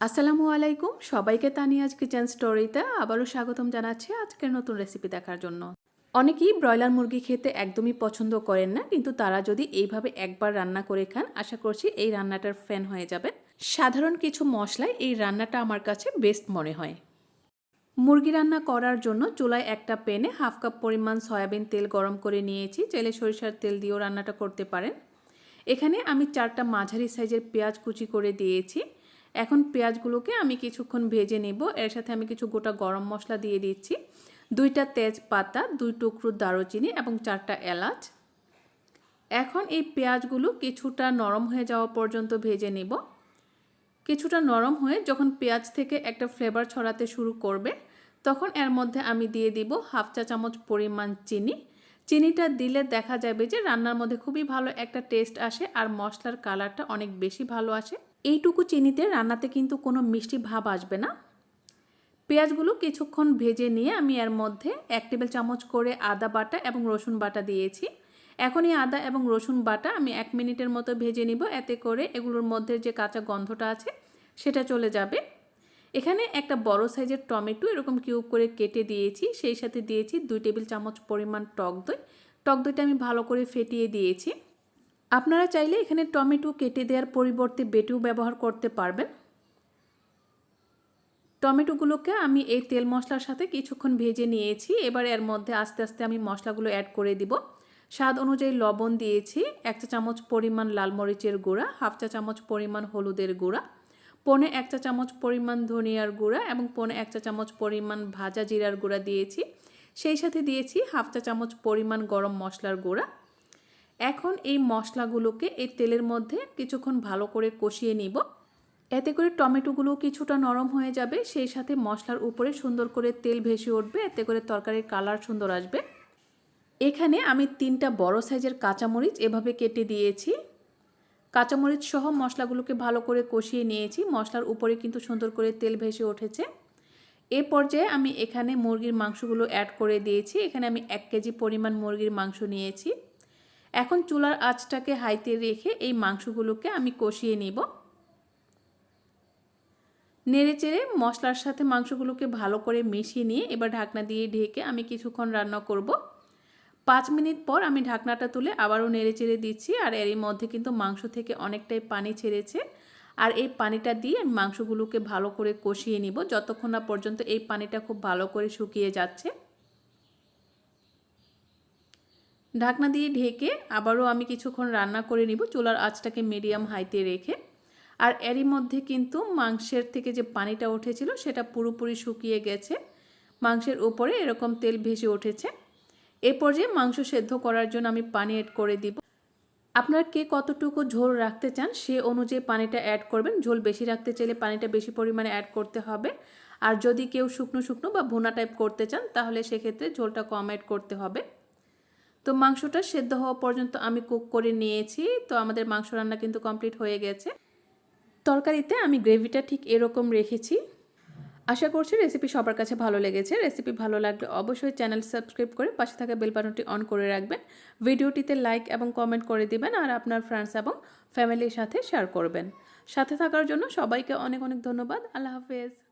আসসালামু আলাইকুম। সবাইকে তানিয়াজ কিচেন স্টোরিতে আবারও স্বাগতম জানাচ্ছি আজকের নতুন রেসিপি দেখার জন্য। অনেকেই ব্রয়লার মুরগি খেতে একদমই পছন্দ করেন না, কিন্তু তারা যদি এইভাবে একবার রান্না করে খান, আশা করছি এই রান্নাটার ফ্যান হয়ে যাবে সাধারণ কিছু মশলায় এই রান্নাটা আমার কাছে বেস্ট মনে হয়। মুরগি রান্না করার জন্য চুলায় একটা প্যানে হাফ কাপ পরিমাণ সয়াবিন তেল গরম করে নিয়েছি চেলে সরিষার তেল দিয়েও রান্নাটা করতে পারেন। এখানে আমি চারটা মাঝারি সাইজের পেঁয়াজ কুচি করে দিয়েছি। এখন পেঁয়াজগুলোকে আমি কিছুক্ষণ ভেজে নেব। এর সাথে আমি কিছু গোটা গরম মশলা দিয়ে দিচ্ছি। দুইটা তেজপাতা, দুই টুকরো দারুচিনি এবং চারটা এলাচ। এখন এই পেঁয়াজগুলো কিছুটা নরম হয়ে যাওয়া পর্যন্ত ভেজে নেব। কিছুটা নরম হয়ে যখন পেঁয়াজ থেকে একটা ফ্লেভার ছড়াতে শুরু করবে, তখন এর মধ্যে আমি দিয়ে দিব হাফ চা চামচ পরিমাণ চিনি চিনিটা দিলে দেখা যাবে যে রান্নার মধ্যে খুবই ভালো একটা টেস্ট আসে আর মশলার কালারটা অনেক বেশি ভালো আসে। এইটুকু চিনিতে রান্নাতে কিন্তু কোনো মিষ্টি ভাব আসবে না। পেঁয়াজগুলো কিছুক্ষণ ভেজে নিয়ে আমি এর মধ্যে এক টেবিল চামচ করে আদা বাটা এবং রসুন বাটা দিয়েছি। এখন এই আদা এবং রসুন বাটা আমি এক মিনিটের মতো ভেজে নিব। এতে করে এগুলোর মধ্যে যে কাঁচা গন্ধটা আছে সেটা চলে যাবে। এখানে একটা বড় সাইজের টমেটো এরকম কিউব করে কেটে দিয়েছি, সেই সাথে দিয়েছি দুই টেবিল চামচ পরিমাণ টক দই। টক দইটা আমি ভালো করে ফেটিয়ে দিয়েছি। আপনারা চাইলে এখানে টমেটো কেটে দেওয়ার পরিবর্তে বেটেও ব্যবহার করতে পারবেন। টমেটোগুলোকে আমি এই তেল মশলার সাথে কিছুক্ষণ ভেজে নিয়েছি। এবার এর মধ্যে আস্তে আস্তে আমি মশলাগুলো অ্যাড করে দিব। স্বাদ অনুযায়ী লবণ দিয়েছি, এক চা চামচ পরিমাণ লাল মরিচের গুঁড়া, হাফ চা চামচ পরিমাণ হলুদের গুঁড়া পনে এক চা চামচ পরিমাণ ধনিয়ার গুঁড়া এবং পনে এক চা চামচ পরিমাণ ভাজা জিরার গুঁড়া দিয়েছি। সেই সাথে দিয়েছি হাফ চা চামচ পরিমাণ গরম মশলার গুঁড়া। এখন এই মশলাগুলোকে এই তেলের মধ্যে কিছুক্ষণ ভালো করে কষিয়ে নিব। এতে করে টমেটোগুলো কিছুটা নরম হয়ে যাবে, সেই সাথে মশলার উপরে সুন্দর করে তেল ভেসে উঠবে, এতে করে তরকারির কালার সুন্দর আসবে। এখানে আমি তিনটা বড় সাইজের কাঁচামরিচ এভাবে কেটে দিয়েছি। কাঁচামরিচ সহ মশলাগুলোকে ভালো করে কষিয়ে নিয়েছি। মশলার উপরে কিন্তু সুন্দর করে তেল ভেসে উঠেছে। এ পর্যায়ে আমি এখানে মুরগির মাংসগুলো অ্যাড করে দিয়েছি। এখানে আমি এক কেজি পরিমাণ মুরগির মাংস নিয়েছি। এখন চুলার আঁচটাকে হাইতে রেখে এই মাংসগুলোকে আমি কষিয়ে নিব। নেড়ে চেড়ে মশলার সাথে মাংসগুলোকে ভালো করে মিশিয়ে নিয়ে এবার ঢাকনা দিয়ে ঢেকে আমি কিছুক্ষণ রান্না করব। পাঁচ মিনিট পর আমি ঢাকনাটা তুলে আবারও নেড়ে চেড়ে দিচ্ছি আর এরই মধ্যে কিন্তু মাংস থেকে অনেকটাই পানি ছেড়েছে। আর এই পানিটা দিয়ে আমি মাংসগুলোকে ভালো করে কষিয়ে নিব। যতক্ষণ না পর্যন্ত এই পানিটা খুব ভালো করে শুকিয়ে যাচ্ছে। ঢাকনা দিয়ে ঢেকে আবারও আমি কিছুক্ষণ রান্না করে নিব চুলার আঁচটাকে মিডিয়াম হাইতে রেখে। আর এরই মধ্যে কিন্তু মাংসের থেকে যে পানিটা উঠেছিল সেটা পুরোপুরি শুকিয়ে গেছে। মাংসের উপরে এরকম তেল ভেসে উঠেছে। এ পর্যায়ে মাংস সেদ্ধ করার জন্য আমি পানি অ্যাড করে দিব। আপনারা কে কতটুকু ঝোল রাখতে চান সে অনুযায়ী পানিটা অ্যাড করবেন। ঝোল বেশি রাখতে চাইলে পানিটা বেশি পরিমাণে অ্যাড করতে হবে। আর যদি কেউ শুকনো শুকনো বা ভুনা টাইপ করতে চান, তাহলে সেক্ষেত্রে ঝোলটা কম অ্যাড করতে হবে। তো মাংসটা সেদ্ধ হওয়া পর্যন্ত আমি কুক করে নিয়েছি। তো আমাদের মাংস রান্না কিন্তু কমপ্লিট হয়ে গেছে। তরকারিতে আমি গ্রেভিটা ঠিক এরকম রেখেছি। আশা করছি রেসিপি সবার কাছে ভালো লেগেছে। রেসিপি ভালো লাগলে অবশ্যই চ্যানেল সাবস্ক্রাইব করে পাশে থাকা বেল বাটনটি অন করে রাখবেন। ভিডিওটিতে লাইক এবং কমেন্ট করে দিবেন আর আপনার ফ্রেন্ডস এবং ফ্যামিলির সাথে শেয়ার করবেন। সাথে থাকার জন্য সবাইকে অনেক অনেক ধন্যবাদ। আল্লাহ হাফেজ।